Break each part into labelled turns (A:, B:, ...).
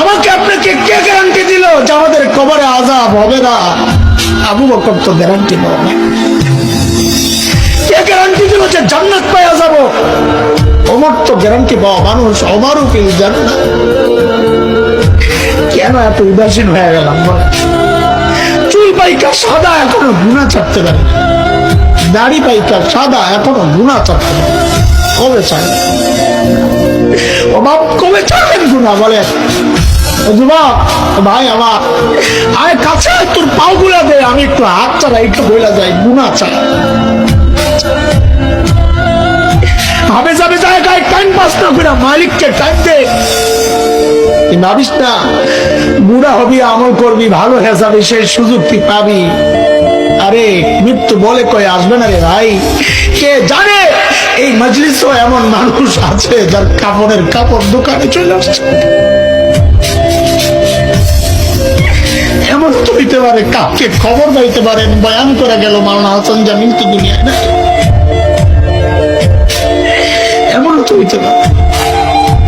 A: আমাকে আপনাকে কে গ্যারান্টি দিল যে আমাদের কবরে আজাব হবে না? আবু বকর তো গ্যারান্টি পাওয়া কে যে জান্নাত ওমর তো গ্যারান্টি মানুষ জানে না। কেন এত উদাসীন হয়ে গেলাম চুল পাইকা সাদা দাড়ি পাইকা সাদা, এখনও গুণা চাপতে পারে। কবে চায় বাপ কবে চাবেন গুণা বলে। ভাই আমার। আয় কাছে তোর পাও গুলা দে, আমি একটু হাত চালাই, একটু বইলা যাই গুণা চাই ভাবে যাবে জায়গায় টাইম পাস না করে মালিককে টাইম দে। ভাবিস না বুড়া হবি, আমল করবি, ভালো হয়ে যাবে সেই সুযোগ তুই পাবি। আরে, মৃত্যু বলে কয়ে আসবে না রে ভাই। কে জানে এই মজলিসও এমন মানুষ আছে যার কাপড়ের কাপড় দোকানে চলে আসছে এমন তো হইতে পারে কাউকে খবর পাইতে পারেন বয়ান করে গেল মাওলানা হাসান জামিল তো দুনিয়ায় না এমন তো হইতে পারে।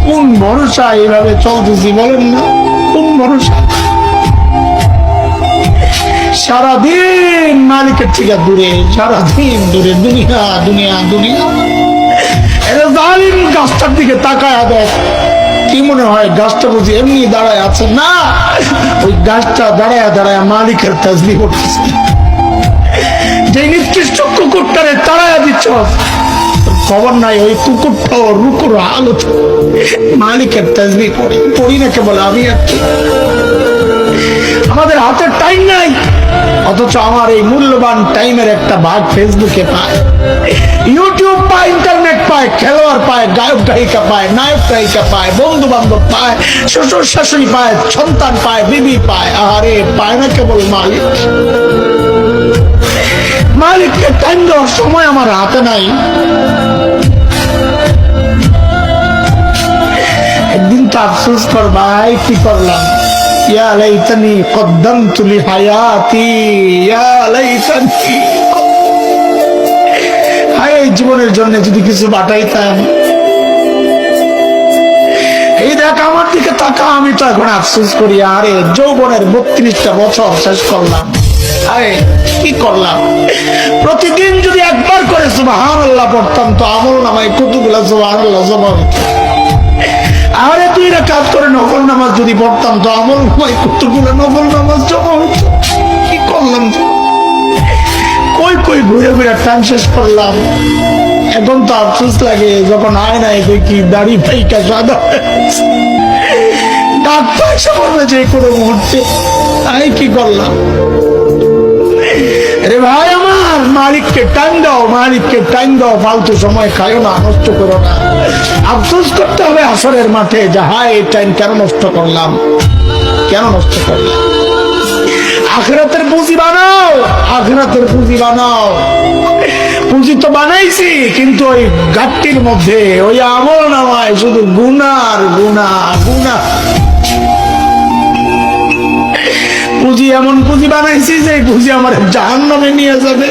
A: কোন ভরসা এইভাবে চলতেছি বলেন না, কোন ভরসা? সারাদিন মালিকের থেকে দূরে, সারাদিন দূরে, দুনিয়া দুনিয়া দুনিয়া। জালিম গাছটার দিকে তাকায় দেখ। কি মনে হয় গাছটা বুঝি এমনি দাঁড়ায় আছে? না, ওই গাছটা দাঁড়ায় দাঁড়ায় মালিকের তাজবি করতেছে। যে নির্দিষ্ট কুকুরটারে তাড়ায় দিচ্ছ খবর নাই, ওই কুকুরটাও রুকুর হালত মালিকের তাজবি পড়ি পড়ি না কেবল আমি আর কি। আমাদের হাতে টাইম নাই। অথচ আমার এই মূল্যবান টাইমের একটা ভাগ ফেসবুকে পায়। ইউটিউব পায় ইন্টারনেট পায়, খেলোয়াড় পায়, গায়ক গায়িকা পায়, নায়ক গায়িকা পায় বন্ধু বান্ধব পায়, শ্বশুর শাশুড়ি পায়, সন্তান পায়, বিবি পায়। আরে পায় না কেবল মালিক। মালিককে টাইম দেওয়ার সময় আমার হাতে নাই। একদিন তো আফসোস কর ভাই কি করলাম। কদ্দামতু লি হায়াতি ইয়া লাইতানি হায় জীবনের জন্য যদি কিছু বাটাইতাম। এই দেখ, আমার দিকে তাকা, আমি তো এখন আফসোস করি, আরে যৌবনের বত্রিশটা বছর শেষ করলাম। আরে কি করলাম? প্রতিদিন যদি একবার করে সুবাহান আল্লাহ পড়তাম, তো আমল নামায় কতগুলা সুবাহান আল্লাহ জমা হতো আরে তুই না কাজ করে, নফল নামাজ যদি পড়তাম তো আমল নামায় কতগুলো নফল নামাজ জমা হতো? কি করলাম? কই কই ঘুরে ঘুরে টান শেষ করলাম। এখন তো আফসোস লাগে, যখন আয় নাই দেখি দাড়ি ফাইকা সাদা। ডাক্তার এসে বলবে যে কোনো মুহূর্তে। আমি কি করলাম? আরে ভাই, আমার মালিককে টাইম দাও, মালিককে টাইম দাও, ফালতু সময় খায়ো না, নষ্ট করো না। আফসোস করতে হবে আসরের মাঠে যে, হায়, এই টাইম কেন নষ্ট করলাম? কেন নষ্ট করলাম? আখরাতের পুঁজি বানাও, আখরাতের পুঁজি বানাও। পুঁজি তো বানাইছি, কিন্তু ওই গাটটির মধ্যে, ওই আমল নামায় শুধু গুনার গুনা গুনা। পুঁজি এমন পুঁজি বানাইছি যে, পুঁজি আমার জাহান নামে নিয়ে যাবে।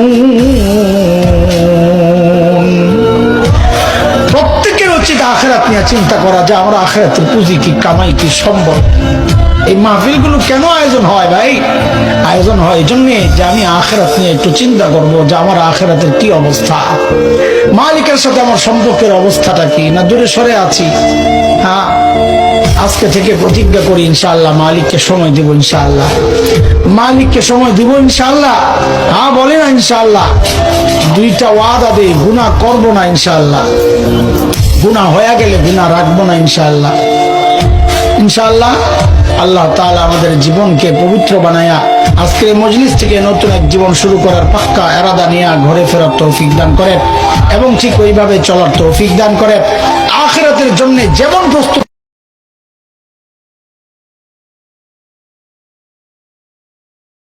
A: আখেরাত নিয়ে চিন্তা করা যে আমরা আখেরাতের পুঁজি কি, কামাই কি সম্ভব এই মাহফিলগুলো কেন আয়োজন হয় ভাই? আয়োজন হয় এই জন্যে যে আমি আখেরাত নিয়ে একটু চিন্তা করব যে আমার আখেরাতের কি অবস্থা? মালিকের সাথে আমার সম্পর্কের অবস্থাটা কি? না দূরে সরে আছি? হ্যাঁ? আজকে থেকে প্রতিজ্ঞা করি ইনশাআল্লাহ, মালিককে সময় দিব ইনশাআল্লাহ। মালিককে সময় দিব ইনশাআল্লাহ? হ্যাঁ বলে না ইনশাআল্লাহ। দুইটা ওয়াদা দেই গুনাহ করব না ইনশাআল্লাহ। গুনাহ হয়ে গেলে গুণা রাখব না ইনশাআল্লাহ। ইনশাআল্লাহ আল্লাহ তাআলা আমাদের জীবনকে পবিত্র বানায়া আজকের মজলিস থেকে নতুন এক জীবন শুরু করার পাক্কা এরাদা নিয়ে ঘরে ফেরার তৌফিক দান করেন এবং ঠিক ওইভাবে চলার তৌফিক দান করেন। আখেরাতের জন্য যেমন প্রস্তুত